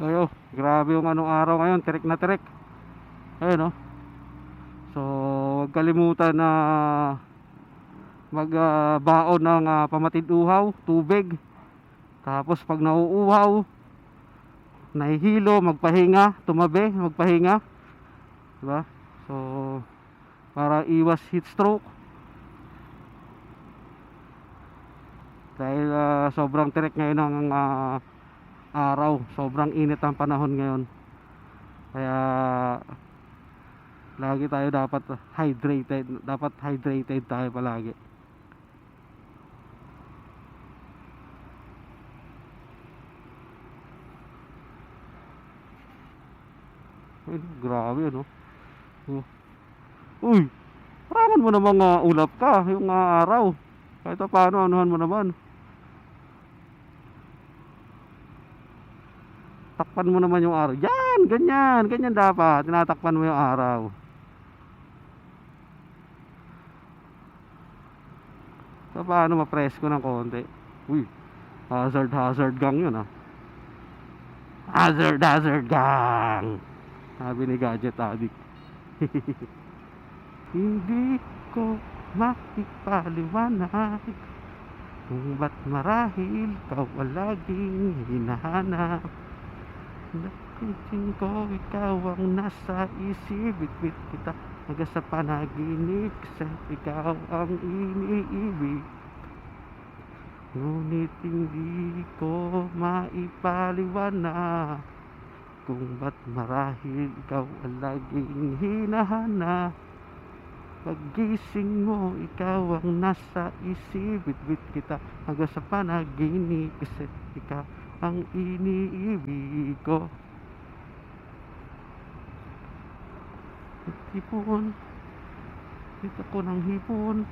Ayo, grabe yung anong araw ngayon, tirik na tirik. Ayun oh. So, huwag kalimutan na magbaon ng ah, pamatid uhaw, tubig. Tapos pag nauuhaw, nahihilo, magpahinga, tumabi, magpahinga. Diba? So, para iwas heat stroke. Dahil ah, sobrang tirik ngayon ng ah, araw, sobrang init ang panahon ngayon. Kaya lagi tayo dapat hydrated, dapat hydrated tayo palagi. Ay, grabe ano. Uy, parangan mo na mga ulap ka, yung ah, araw. Kahit pa paano, anuhan mo naman. Takpan mo naman yung araw. Yan, ganyan, ganyan dapat. Tinatakpan mo yung araw. So, paano ma-presko ng konti? Uy, hazard, hazard gang yun ah. Hazard, hazard gang! Sabi ni Gadget Addict. Hindi ko makipaliwanag kung ba't marahil ang laging hinahanap. Napitin ko ikaw ang nasa isip. Bitbit kita hanggang sa panaginip Kasi ikaw ang iniibig. Ngunit hindi ko maipaliwanag Kung ba't marahil ikaw ang laging hinahanap Paggising mo, ikaw ang nasa isip. Bitbit kita hanggang sa panaginip Kasi ikaw ang iniibig ko. Hipon Dito ko ng hipon